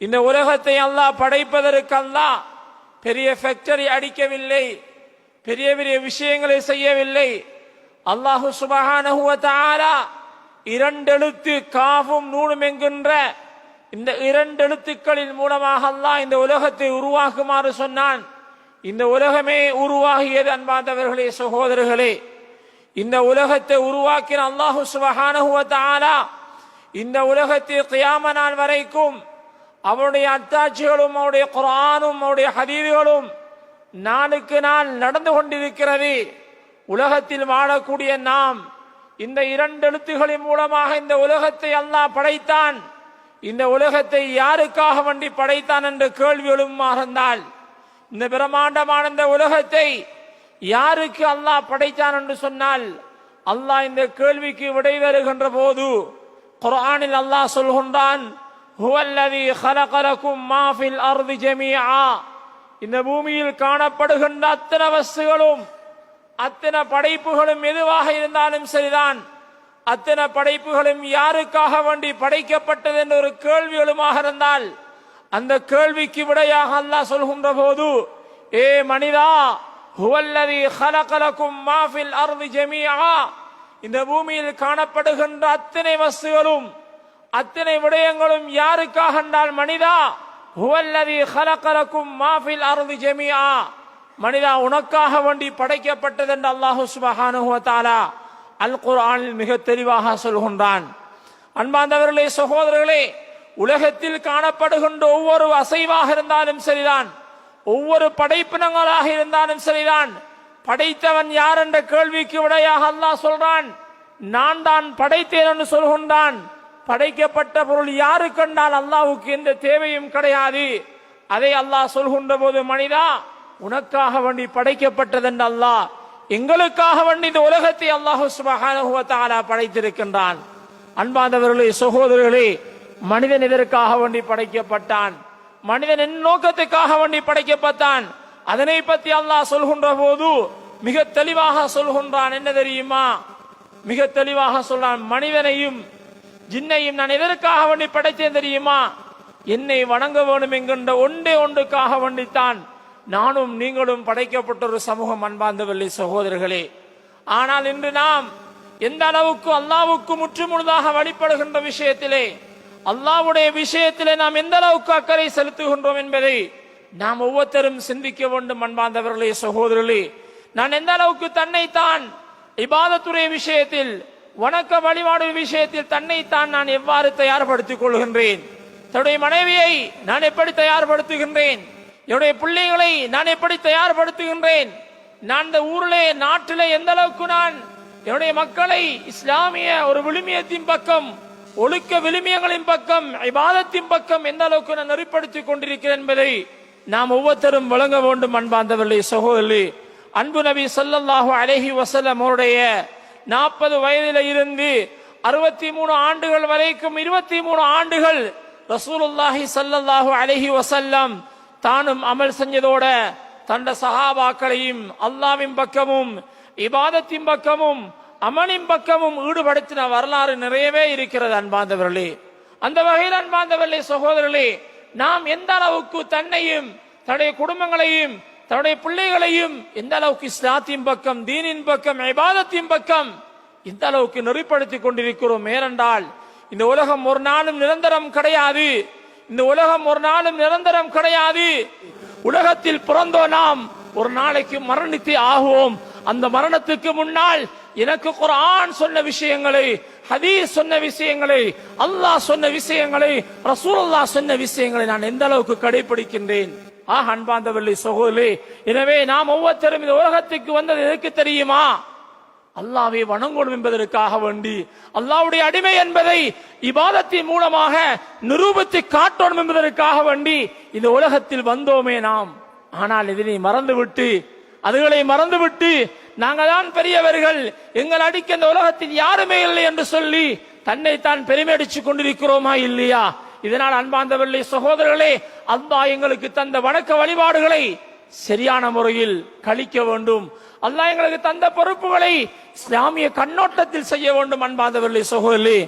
இந்த உலகத்தை அல்லாஹ் படைப்பதற்கு அல்லாஹ் பெரிய ஃபேக்டரி அடிக்கவில்லை பெரிய பெரிய விஷயங்களை செய்யவில்லை. அல்லாஹு சுபஹானஹு இரண்டெழுத்து காவும் நூலும் என்கின்ற இந்த இரண்டு எழுத்துக்களின் மூலமாக அல்லாஹ் இந்த உலகத்தை உருவாக்குமாறு சொன்னான். இந்த உலகமே உருவாகியது அன்பாதவர்களே சகோதரர்களே. இந்த உலகத்தை உருவாக்கின அல்லாஹு சுபஹானஹு இந்த உலகத்தில் கியாம நாள் வரைக்கும் அவனுடைய அத்தாட்சிகளும் அவருடைய குரானும் அவருடைய ஹதீதுகளும் நாளுக்கு நாள் நடந்து கொண்டிருக்கிறது. உலகத்தில் வாழக்கூடிய நாம் இந்த இரண்டு எழுத்துகளின் மூலமாக இந்த உலகத்தை அல்லாஹ் படைத்தான். இந்த உலகத்தை யாருக்காக வண்டி படைத்தான் என்ற கேள்வி எழுமாக இருந்தால் இந்த பிரம்மாண்டமான இந்த உலகத்தை யாருக்கு அல்லாஹ் படைத்தான் என்று சொன்னால் அல்லாஹ் இந்த கேள்விக்கு விடை வருகின்ற போது குரானில் அல்லாஹ் சொல்கின்றான் இந்த பூமியில் காணப்படுகின்ற அத்தனை வசுகளும் அத்தனை படைப்புகளும் எதுவாக இருந்தாலும் சரிதான் அத்தனை படைப்புகளும் யாருக்காக வேண்டி படைக்கப்பட்டது என்ற ஒரு கேள்விகளுமாக இருந்தால் அந்த கேள்விக்கு விடையாக அல்லாஹ் சொல்கின்ற போது ஏ மனிதா ஹுவல்லதி ஹலகலக்கும் மாஃபில் அர்தி ஜெமியா இந்த பூமியில் காணப்படுகின்ற அத்தனை வசுகளும் அத்தனை விடயங்களும் யாருக்காக என்றால் மனிதா ஹுவல்லதி ஹலகலக்கும் மாஃபில் அருதி ஜெமியா மனிதா உனக்காக வண்டி படைக்கப்பட்டது என்று அல்லாஹு சுபஹானுவத்தாலா அல் குர்ஆனில் மிக தெளிவாக சொல்கின்றான். அன்பாந்தவர்களே சகோதரர்களே உலகத்தில் காணப்படுகின்ற ஒவ்வொரு அசைவாக இருந்தாலும் சரிதான் ஒவ்வொரு படைப்பினங்களாக இருந்தாலும் சரிதான். படைத்தவன் யார் என்ற கேள்விக்கு விடையாக அல்லாஹ் சொல்றான் நான் தான் படைத்தேன் என்று சொல்கின்றான். படைக்கப்பட்ட பொருள் யாரு கண்டால் அல்லாவுக்கு எந்த தேவையும் கிடையாது. அதை அல்லாஹ் சொல்கின்ற போது மனிதா உனக்காக வண்டி படைக்கப்பட்டது என்று அல்லாஹ் எங்களுக்காக வண்டி இந்த உலகத்தை அல்லாஹு சுபஹானஹு படைத்திருக்கின்றான். அன்பாந்தவர்களே சகோதரர்களே மனிதன் இதற்காக வண்டி படைக்கப்பட்டான்? மனிதன் என் நோக்கத்துக்காக வண்டி படைக்கப்பட்டான். அதனை பற்றி அல்லாஹ் சொல்கின்ற போது மிக தெளிவாக சொல்கின்றான். என்ன தெரியுமா? மிக தெளிவாக சொல்றான் மனிதனையும் ஜின்னையும் நான் எதற்காக வேண்டி படைத்தேன் தெரியுமா? என்னை வணங்க வேண்டும் என்கின்ற ஒன்றே ஒன்றுக்காக வேண்டித்தான் நானும் நீங்களும் படைக்கப்பட்ட ஒரு சமூகம் அன்பார்ந்தவர்களே சகோதரர்களே. ஆனால் இன்று நாம் எந்த அளவுக்கு அல்லாவுக்கு முற்றுமுழுதாக வழிபடுகின்ற விஷயத்திலே அல்லாவுடைய விஷயத்திலே நாம் எந்த அளவுக்கு அக்கறை செலுத்துகின்றோம் என்பதை நாம் ஒவ்வொருத்தரும் சிந்திக்க வேண்டும் அன்பாந்தவர்களே சகோதரர்களே. நான் எந்த அளவுக்கு தன்னைத்தான் இபாதத்துறை விஷயத்தில் வணக்க வழிபாடு விஷயத்தில் தன்னைத்தான் நான் எவ்வாறு தயார்படுத்திக் கொள்கின்றேன்? தன்னுடைய மனைவியை நான் எப்படி தயார்படுத்துகின்றேன்? என்னுடைய பிள்ளைகளை நான் எப்படி தயார்படுத்துகின்றேன்? நான் இந்த ஊரிலே நாட்டிலே எந்த அளவுக்கு நான் என்னுடைய மக்களை இஸ்லாமிய ஒரு விழுமியத்தின் பக்கம் ஒழுக்க விழுமியங்களின் பக்கம் இபாதத்தின் பக்கம் எந்த அளவுக்கு நான் நெறிப்படுத்திக் கொண்டிருக்கிறேன் என்பதை நாம் ஒவ்வொருத்தரும் வழங்க வேண்டும் அன்பாந்தவர்களே சகோதரி அன்பு நபி ஸல்லல்லாஹு அலைஹி வசலம் அவருடைய நாற்பது வயதில இருந்து அறுபத்தி மூணு ஆண்டுகள் வரைக்கும் இருபத்தி மூணு ஆண்டுகள் ரசூலுல்லாஹி ஸல்லல்லாஹு அழகி வசல்லம் தானும் அமல் செஞ்சதோட தண்ட சஹாபாக்களையும் அல்லாவின் பக்கமும் இபாதத்தின் பக்கமும் அமனின் பக்கமும் ஈடுபடுத்தின வரலாறு நிறையவே இருக்கிறது அன்பாந்தவர்களே. அந்த வகையில் அன்பாந்தவர்களே சகோதரர்களே நாம் எந்த அளவுக்கு தன்னையும் தன்னுடைய குடும்பங்களையும் தன்னுடைய பிள்ளைகளையும் எந்த அளவுக்கு இஸ்லாத்தின் பக்கம் தீனின் பக்கம் ஐபாதத்தின் பக்கம் இந்த அளவுக்கு நெறிப்படுத்திக் கொண்டிருக்கிறோம். ஏனென்றால் இந்த உலகம் ஒரு நாளும் நிரந்தரம் கிடையாது. இந்த உலகம் ஒரு நாளும் நிரந்தரம் கிடையாது. உலகத்தில் பிறந்தோ நாம் ஒரு நாளைக்கு மரணித்து ஆகுவோம். அந்த மரணத்துக்கு முன்னால் எனக்கு குரான் சொன்ன விஷயங்களை ஹதீஸ் சொன்ன விஷயங்களை அல்லாஹ் சொன்ன விஷயங்களை ரசூலுல்லாஹ் சொன்ன விஷயங்களை நான் எந்த அளவுக்கு கடைபிடிக்கின்றேன் ஆஹ் அன்பாந்தவர்களே சகோதரி எனவே நாம் ஒவ்வொருத்தரும் இந்த உலகத்துக்கு வந்தது எதுக்கு தெரியுமா? அல்லாவை வணங்கணும் என்பதற்காக வேண்டி அல்லாவுடைய அடிமை என்பதை இபாதத்தின் மூலமாக நிரூபித்து காட்டணும் என்பதற்காக வேண்டி இந்த உலகத்தில் வந்தோமே நாம். ஆனால் இதனை மறந்துவிட்டு அதுகளை மறந்துவிட்டு நாங்கள் தான் பெரியவர்கள் எங்கள் அடிக்க இந்த உலகத்தில் யாருமே இல்லை என்று சொல்லி தன்னை தான் பெருமையடிச்சுக் கொண்டிருக்கிறோமா இல்லையா? இதனால் அன்பாந்தவர்களே சகோதரர்களே அல்லா எங்களுக்கு தந்த வணக்க வழிபாடுகளை சரியான முறையில் கழிக்க வேண்டும். அல்லாஹ் எங்களுக்கு தந்த பொறுப்புகளை இஸ்லாமிய கண்ணோட்டத்தில் செய்ய வேண்டும் அன்பாந்தவர்களே சகோதரர்களே.